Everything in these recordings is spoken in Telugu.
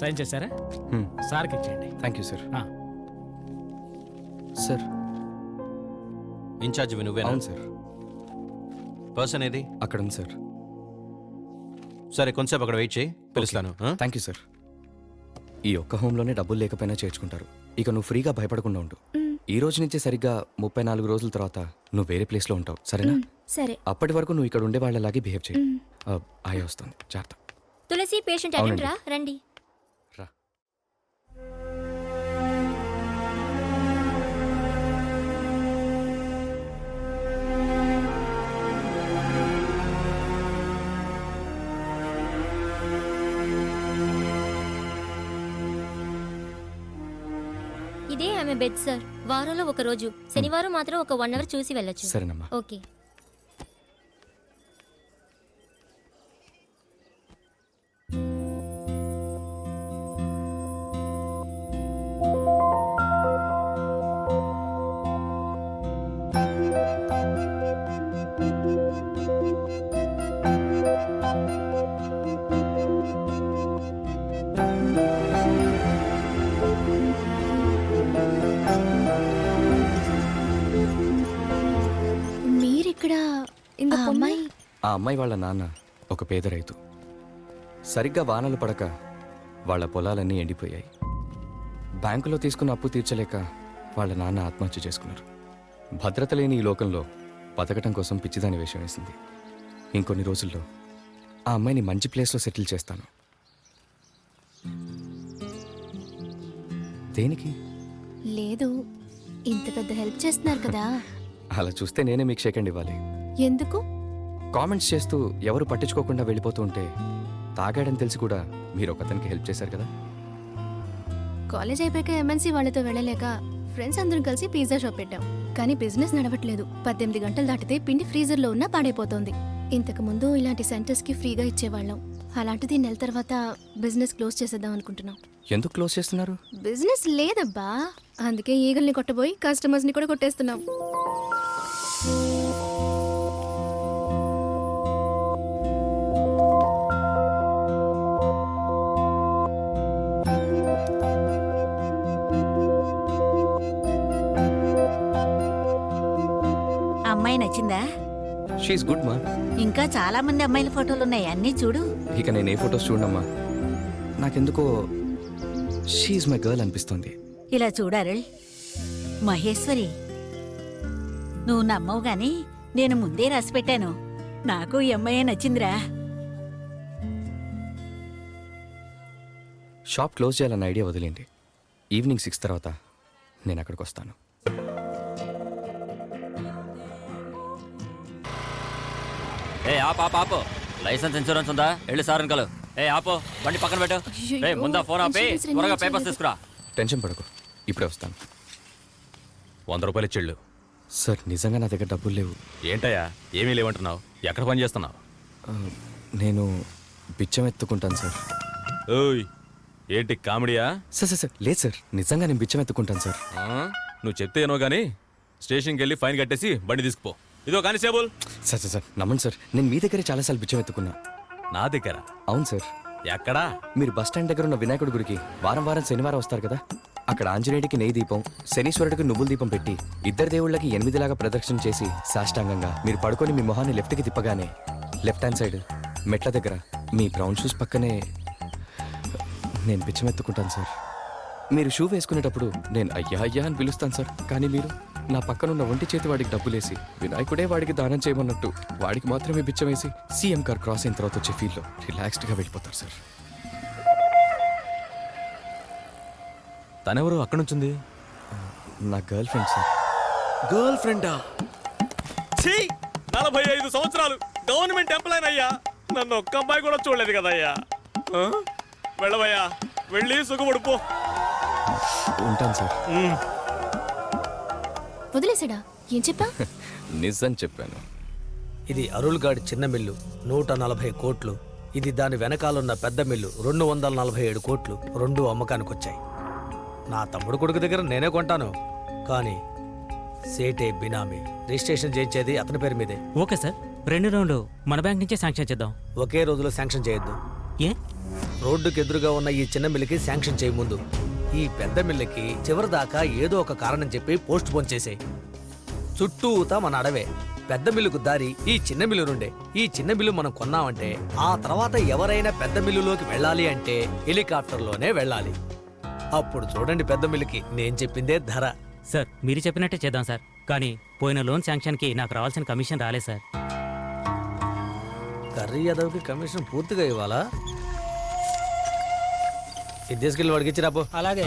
సైన్ చేశారా. సార్కి ఇచ్చేయండి. Thank you sir. Sir in charge నువ్వేనా? అవును సార్ పర్సన్ ఏది? అక్కడ ఉంది సార్ సరే కొంచెంసేపు అక్కడ వెయిట్ చేయి. పిలుస్తాను? థ్యాంక్ యూ సార్ ఈ ఒక్క హోమ్లోనే డబ్బులు లేకపోయినా చేర్చుకుంటారు. ఇక నువ్వు ఫ్రీగా భయపడకుండా ఉండు. ఈ రోజు నుంచి సరిగ్గా ముప్పై నాలుగు రోజుల తర్వాత నువ్వు వేరే ప్లేస్లో ఉంటావు. సరేనా? సరే. అప్పటి వరకు నువ్వు ఇక్కడ ఉండే వాళ్ళలాగే బిహేవ్ చేయి. ఆయా వస్తుంది. జాగ్రత్త. తులసి పేషెంట్ రండి. ఇదే ఆమె బెడ్ సార్. వారంలో ఒక రోజు. శనివారం మాత్రం ఒక వన్ అవర్ చూసి వెళ్ళొచ్చు. సరేనమ్మా. ఓకే. అమ్మాయి వాళ్ళ నాన్న ఒక పేద రైతు. సరిగ్గా వానలు పడక వాళ్ళ పొలాలన్నీ ఎండిపోయాయి. బ్యాంకులో తీసుకున్న అప్పు తీర్చలేక వాళ్ళ నాన్న ఆత్మహత్య చేసుకున్నారు. భద్రత లేని ఈ లోకంలో బతకటం కోసం పిచ్చిదాని వేషం వేసింది. ఇంకొన్ని రోజుల్లో ఆ అమ్మాయిని మంచి ప్లేస్లో సెటిల్ చేస్తాను. దేనికి? లేదు ఇంత పెద్ద హెల్ప్ చేస్తున్నారు కదా. అలా చూస్తే నేనే మీకు షేకండ్ ఇవ్వాలి. ఎందుకు? కామెంట్స్ చేస్తూ ఎవరు పట్టించుకోకుండా వెళ్ళిపోతూ ఉంటే తాగాడని తెలిసి కూడా మీరు ఒకతనికి హెల్ప్ చేశారు కదా? కాలేజ్ అయిపోయాక ఎంఎన్సీ వాళ్ళతో వెళ్ళలేక ఫ్రెండ్స్ అందరం కలిసి పిజ్జా షాప్ పెట్టాం. కానీ బిజినెస్ నడవట్లేదు. పద్దెనిమిది గంటలు దాటితే పిండి ఫ్రీజర్లో ఉన్నా పాడైపోతోంది. ఇంతకు ముందు ఇలాంటి సెంటర్స్కి ఫ్రీగా ఇచ్చేవాళ్ళం. అలాంటిది నెల తర్వాత బిజినెస్ క్లోజ్ చేసేద్దాం అనుకుంటున్నాం. ఎందుకు క్లోజ్ చేస్తున్నారు? బిజినెస్ లేదబ్బా. అందుకే ఈగల్ని కొట్టబోయి కస్టమర్స్ని కూడా కొట్టేస్తున్నాం. షీఈ్ గుడ్ మా ఇంకా చాలా మంది అమ్మాయిల ఫోటోలు ఉన్నాయి. అన్నీ చూడు. ఇక నేను ఏ ఫొటోస్ చూడమ్మా నాకెందుకో షీఈ్ మై గర్ల్ అనిపిస్తుంది. ఇలా చూడారు మహేశ్వరి నువ్వు నమ్మవు గాని నేను ముందే రాసి పెట్టాను. నాకు ఈ అమ్మాయే నచ్చిందిరా. షాప్ క్లోజ్ చేయాలన్న ఐడియా వదిలేండి ఈవినింగ్ సిక్స్ తర్వాత నేను అక్కడికి వస్తాను. ఏ ఆపు ఆపు ఆపు. లైసెన్స్ ఇన్సూరెన్స్ ఉందా? వెళ్ళి సార్ కలు. ఏ ఆపు. బండి పక్కన పెట్టు. ఏ ముందా ఫోన్ ఆపి. ఇన్సూరెన్స్ త్వరగా పేపర్స్ చేయలేదు. తీసుకురా. టెన్షన్ పడకు. ఇప్పుడే వస్తాను. వంద రూపాయలు ఇచ్చిళ్ళు. సార్ నిజంగా నా దగ్గర డబ్బులు లేవు. ఏంటయ్యా? ఏమీ లేవంటున్నావు? ఎక్కడ పని చేస్తున్నావు? ఆ, నేను బిచ్చం ఎత్తుకుంటాను సార్. ఓయ్ ఏంటి కామెడీయా? సార్ సార్ సార్ లేదు సార్. నిజంగా నేను బిచ్చం ఎత్తుకుంటాను సార్. ఆ? నువ్వు చెప్తే ఏనో గానీ స్టేషన్కి వెళ్ళి ఫైన్ కట్టేసి బండి తీసుకుపో. ఇదో కానిస్టేబుల్. సార్ సార్ సార్ నమ్మండి సార్. నేను మీ దగ్గరే చాలాసార్లు బిచ్చం ఎత్తుకున్నా. నా దగ్గర? అవును సార్. ఎక్కడా? మీరు బస్ స్టాండ్ దగ్గర ఉన్న వినాయకుడి గుడికి వారం వారం శనివారం వస్తారు కదా? అక్కడ ఆంజనేయుడికి నెయ్యి దీపం శనీశ్వరుడికి నువ్వుల దీపం పెట్టి ఇద్దరు దేవుళ్ళకి ఎనిమిదిలాగా ప్రదక్షిణ చేసి సాష్టాంగంగా మీరు పడుకొని మీ మొహాన్ని లెఫ్ట్కి తిప్పగానే లెఫ్ట్ హ్యాండ్ సైడ్ మెట్ల దగ్గర మీ బ్రౌన్ షూస్ పక్కనే నేను పిచ్చమెత్తుకుంటాను సార్. మీరు షూ వేసుకునేటప్పుడు నేను అయ్యా అయ్యా అని పిలుస్తాను సార్. కానీ మీరు? నా పక్కనున్న ఒంటి చేతి వాడికి డబ్బులేసి వినాయకుడే వాడికి దానం చేయమన్నట్టు వాడికి మాత్రమే బిచ్చం వేసి సీఎం కార్ క్రాస్ అయిన తర్వాత వచ్చే ఫీల్లో రిలాక్స్డ్గా వెళ్ళిపోతారు సార్. తనెవరు? అక్కడ నుంచింది? నా గర్ల్ ఫ్రెండ్ సార్. గర్ల్ ఫ్రెండా? ఛీ! నలభై ఐదు సంవత్సరాలు. గవర్నమెంట్ ఎంప్లాయ్ అయ్యా. నన్ను ఒక్క అమ్మాయి కూడా చూడలేదు కదయ్యా ఆ? వెళ్ళవయ్యా. వెళ్ళి సుఖపడిపో ఉంటాను సార్. వదిలేసాడా ఏం చెప్పా? నిజం చెప్పాను. ఇది అరుల్గాడ్ చిన్న మిల్లు నూట నలభై కోట్లు. ఇది దాని వెనకాలన్న పెద్ద మిల్లు రెండు వందల నలభై ఏడు కోట్లు. రెండు అమ్మకానికి వచ్చాయి నా తమ్ముడు కొడుకు దగ్గర నేనే కొంటాను. కానీ సేటే బినామీ. రిజిస్ట్రేషన్ చేయించేది అతని పేరు మీదే. Okay sir. రెండు రౌండ్లు మన బ్యాంక్ నుంచే శాంక్షన్ చేద్దాం. ఒకే రోజులో శాంక్షన్ చేయొద్దు. ఏ? రోడ్డుకి ఎదురుగా ఉన్న ఈ చిన్న మిల్లుకి శాంక్షన్ చేయ ముందు. ఈ పెద్ద మిల్లుకి చివరి దాకా ఏదో ఒక కారణం చెప్పి పోస్ట్ పోన్ చేసే చుట్టూతా మన అడవే. పెద్ద మిల్లుకు దారి ఈ చిన్న మిల్లు నుండే. ఈ చిన్న మిల్లు మనం కొన్నామంటే ఆ తర్వాత ఎవరైనా పెద్ద మిల్లులోకి వెళ్ళాలి అంటే హెలికాప్టర్లోనే వెళ్ళాలి. అప్పుడు చూడండి పెద్ద మిల్లుకి నేను చెప్పిందే ధర. సార్ మీరు చెప్పినట్టే చేద్దాం సార్. కానీ పోయిన లోన్ శాంక్షన్కి నాకు రావాల్సిన కమిషన్ రాలేదు సార్. కర్రీ యాదవ్కి కమిషన్ పూర్తిగా ఇవ్వాలా? ఇది తీసుకెళ్ళి వాడికి ఇచ్చి రాపో అలాగే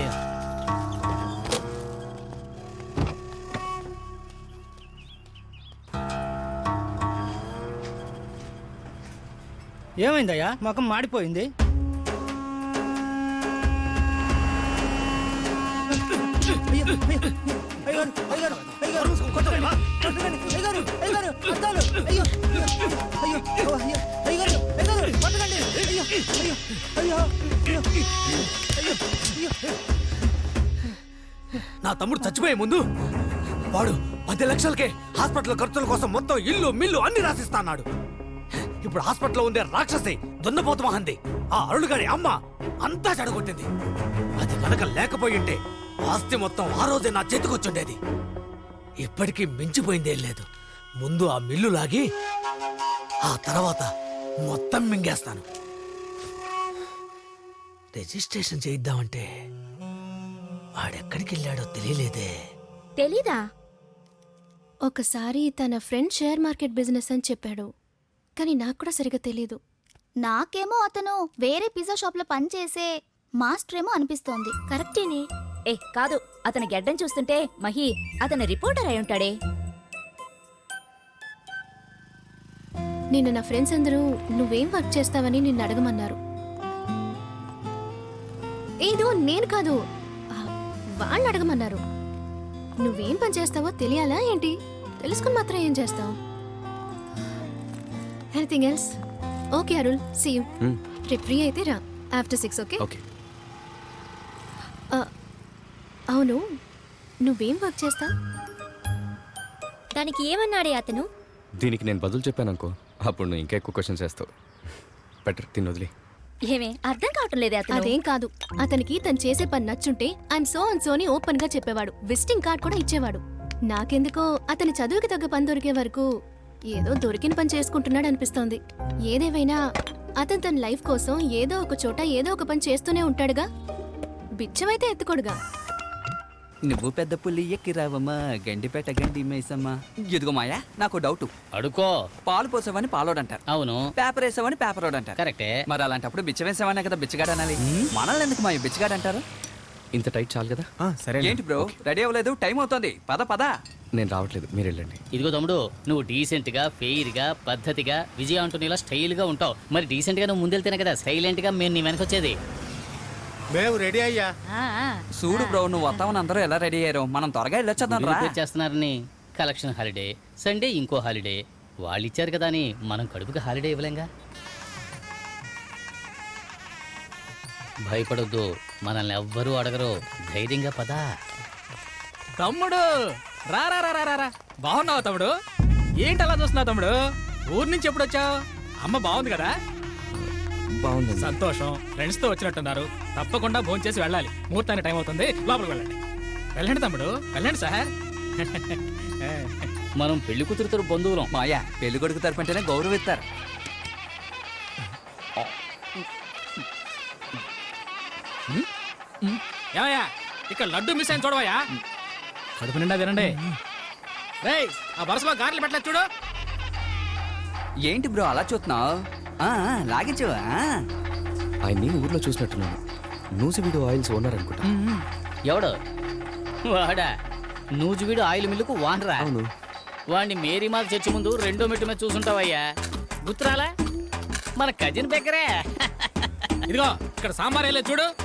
ఏమైందయ్యా ముఖం మాడిపోయింది అయ్యో, అయ్యో, అయ్యో, అయ్యో, అయ్యో, అయ్యో, అయ్యో, అయ్యో, నా తమ్ముడు చచ్చిపోయే ముందు వాడు పది లక్షలకే హాస్పిటల్ ఖర్చుల కోసం మొత్తం ఇల్లు మిల్లు అన్ని రాసిస్తా అన్నాడు. ఇప్పుడు హాస్పిటల్లో ఉండే రాక్షసి దున్నపోతు మహంది. ఆ అరుడుగారి అమ్మ అంతా చెడగొట్టింది. అది కనుక లేకపోయింటే ఆస్తి మొత్తం ఆ రోజే నా చేతికొచ్చుండేది ఇప్పటికీ మించిపోయిందేం లేదు. ముందు ఆ మిల్లు లాగి ఆ తర్వాత మొత్తం మింగేస్తాను. రిజిస్ట్రేషన్ చేయిద్దామంటే వాడెక్కడికి వెళ్ళాడో తెలియలేదే. తెలీదా? ఒకసారి తన ఫ్రెండ్ షేర్ మార్కెట్ బిజినెస్ అని చెప్పాడు. కానీ నాకు కూడా సరిగా తెలియదు నాకేమో అతను వేరే పిజ్జా షాప్లో పనిచేసే మాస్టర్ ఏమో అనిపిస్తోంది. కరెక్టేనే. ఏ కాదు అతని గెడ్డం చూస్తుంటే మహి అతని రిపోర్టర్ అయి ఉంటాడే. నిన్న నా ఫ్రెండ్స్ అందరూ నువ్వేం వర్క్ చేస్తావని నిన్ను అడగమన్నారు. ఏదో నేను కాదు. వాళ్ళు అడగమన్నారు. నువ్వేం పని చేస్తావో తెలియాలా ఏంటి? తెలుసుకుని మాత్రం ఏం చేస్తావు? Anything else okay Arun see you. రేపు ఫ్రీ అయితే రా. ఆఫ్టర్ సిక్స్ ఓకే ఓకే అవును. నువ్వేం వర్క్ చేస్తావు? దానికి ఏమన్నాడే అతను? దీనికి నేను బదులు చెప్పాను అనుకో అప్పుడు నువ్వు ఇంకా ఎక్కువ క్వశ్చన్స్ వేస్తావు బెటర్ తిని వదిలే. ఏమే అర్థం కావటం లేదే అతను. అదేం కాదు. అతనికి తను చేసే పని నచ్చుంటే ఐఎమ్ సో అండ్ సోని ఓపెన్గా చెప్పేవాడు. విజిటింగ్ కార్డ్ కూడా ఇచ్చేవాడు. నాకెందుకో అతని చదువుకి తగ్గ పని దొరికే వరకు ఏదో దొరికిన పని చేసుకుంటున్నాడు అనిపిస్తోంది. ఏదేమైనా అతను తన లైఫ్ కోసం ఏదో ఒక చోట ఏదో ఒక పని చేస్తూనే ఉంటాడుగా. బిచ్చమైతే ఎత్తుకోడుగా. నువ్వు పెద్ద పుల్లి ఎక్కిరావమ్మా. గండిపేట గండి మేసమ్మా. ఇదిగో మాయా నాకు డౌట్. అడుకో పాలు పోసావని పాలోడంటారు. అవును. పేపర్ వేసావని పేపర్ అంటారు కరెక్టే. మరి అలాంటప్పుడు బిచ్చ వేసావనే కదా బిచ్చగాడు అనాలి. మనల్ని ఎందుకు మా బిచ్చగాడు అంటారు? ఇంత టైట్ చాలు కదా? సరే ఏంటి బ్రో రెడీ అవ్వలేదు టైం అవుతుంది. పద పద. నేను రావట్లేదు మీరు వెళ్ళండి. ఇదిగో తమ్ముడు నువ్వు డీసెంట్గా ఫెయిర్గా పద్ధతిగా విజయ అంటూనేలా స్టైల్గా ఉంటావు. మరి డీసెంట్గా నువ్వు ముందెళ్తేనే కదా సైలెంట్గా మేము నీ వెనకొచ్చేది మేము రెడీ అయ్యా. చూడు బ్రో నువ్వు వస్తావని అందరూ ఎలా రెడీ అయ్యారు. మనం త్వరగా వెళ్ళొచ్చేద్దాం రా. చేస్తున్నారని కలెక్షన్ హాలిడే సండే ఇంకో హాలిడే. వాళ్ళు ఇచ్చారు కదా అని మనం కడుపుకి హాలిడే ఇవ్వలేంగా? భయపడొద్దు మనల్ని ఎవ్వరూ అడగరు. ధైర్యంగా పదా. తమ్ముడు రా రా రా రా, రా రా. బాగున్నావు తమ్ముడు? ఏంటి అలా చూస్తున్నావు తమ్ముడు? ఊరు నుంచి ఎప్పుడు వచ్చావు? అమ్మ బాగుంది కదా? బాగుంది సంతోషం. ఫ్రెండ్స్తో వచ్చినట్టున్నారు. తప్పకుండా భోంచేసి చేసి వెళ్ళాలి. ముహూర్తానికి టైం అవుతుంది. లోపలికి వెళ్ళండి. వెళ్ళండి తమ్ముడు. వెళ్ళండి సార్ మనం పెళ్ళి కూతురుతో బంధువులం. మాయా పెళ్ళి కొడుకు తరపుంటేనే గౌరవిస్తారు. ఏమయ్యా? ఇక్కడ లడ్డు మిస్ అయిన చూడవయ్యా? కడుపు నిండా తినండి. రేయ్ ఆ వరుసలో గారెలు పెట్టలేదు చూడు. ఏంటి బ్రో అలా చూస్తున్నావు? లాగించు ఆ. ఆయన్ని ఊర్లో చూసినట్టున్నాను. నూజివీడు ఆయిల్స్ ఓనర్ అనుకుంటా. ఎవడు? వాడా? నూజువీడు ఆయిల్ మిల్లుకు వానరా? అవును. వాడిని మేరీమాత చర్చి ముందు రెండో మెట్టు మీద చూసుంటావయ్యా. గుర్తురాలా? మన కజిన్ దగ్గరే ఇదిగో ఇక్కడ సాంబార్ వేయలేదు చూడు.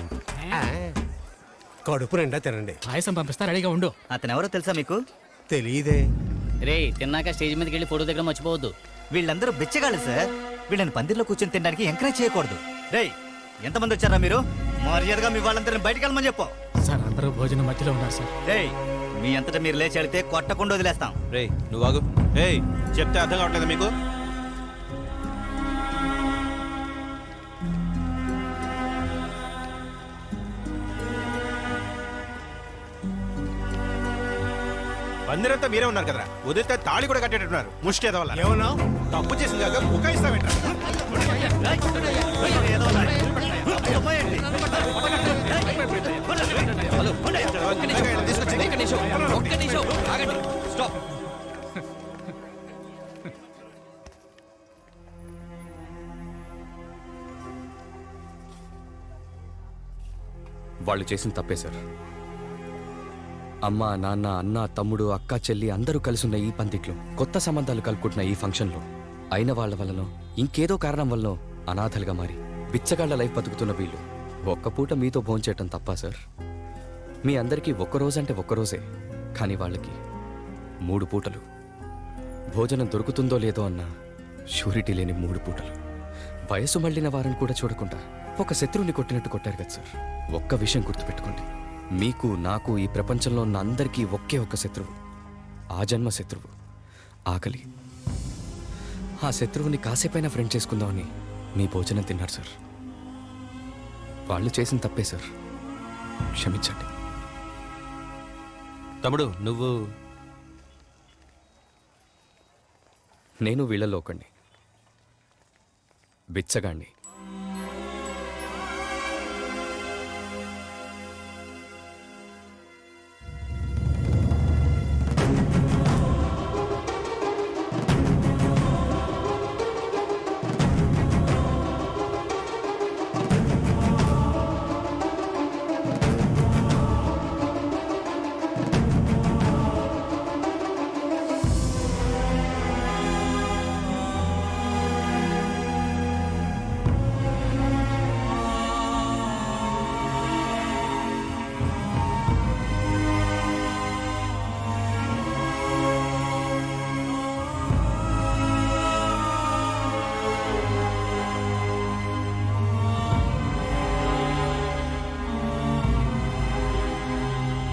కడుపు నిండా తినండి. పాయసం పంపిస్తా రెడీగా ఉండు. అతను ఎవరో తెలుసా మీకు? తెలియదే రే తిన్నాక స్టేజ్ మీదకి వెళ్ళి ఫోటో దగ్గర మర్చిపోవద్దు. వీళ్ళందరూ బిచ్చగాళ్ళు సార్. వీళ్ళని పందిర్లో కూర్చొని తినడానికి ఎంకరేజ్ చేయకూడదు. రేయ్ ఎంతమంది వచ్చారా మీరు? మర్యాదగా మీ వాళ్ళందరిని బయటకు వెళ్ళమని చెప్పు. సార్ అందరూ భోజనం మధ్యలో ఉన్నారు సార్. రేయ్ మీ అంతటా మీరు లేచి వెళితే కొట్టకుండా వదిలేస్తాం. రే నువ్వు ఆగు. చెప్తే అర్థం కావట్లేదు మీకు? పందిరంతా మీరే ఉన్నారు కదా వదిలితే తాళి కూడా కట్టేటట్టున్నారు. ముష్టి ఎదవల్ల ఏమన్నా? తప్పు చేసింది కాక బుకాయిస్తావేంట వాళ్ళు చేసిన తప్పే సార్. అమ్మ నాన్న అన్న తమ్ముడు అక్క చెల్లి అందరూ కలిసున్న ఈ పందిట్లో కొత్త సంబంధాలు కలుపుకుంటున్న ఈ ఫంక్షన్లో అయిన వాళ్ళ వలన ఇంకేదో కారణం వల్ల అనాథలుగా మారి బిచ్చగాళ్ళ లైఫ్ బతుకుతున్న వీళ్ళు. ఒక్క పూట మీతో భోంచేయటం తప్పా సార్? మీ అందరికీ ఒక్క రోజంటే ఒక్క రోజే కానీ వాళ్ళకి మూడు పూటలు. భోజనం దొరుకుతుందో లేదో అన్న షూరిటీ లేని మూడు పూటలు. వయసు మళ్ళిన వారిని కూడా చూడకుండా ఒక శత్రువుని కొట్టినట్టు కొట్టారు కదా సార్? ఒక్క విషయం గుర్తుపెట్టుకోండి. మీకు నాకు ఈ ప్రపంచంలో ఉన్న అందరికీ ఒకే ఒక్క శత్రువు. ఆ జన్మ శత్రువు. ఆకలి. ఆ శత్రువుని కాసేపైనా ఫ్రెండ్ చేసుకుందామని మీ భోజనం తిన్నారు సార్. వాళ్ళు చేసిన తప్పే సార్. క్షమించండి. తమ్ముడు నువ్వు నేను వీళ్ళలో ఒకడిని బిచ్చగాణ్ణి.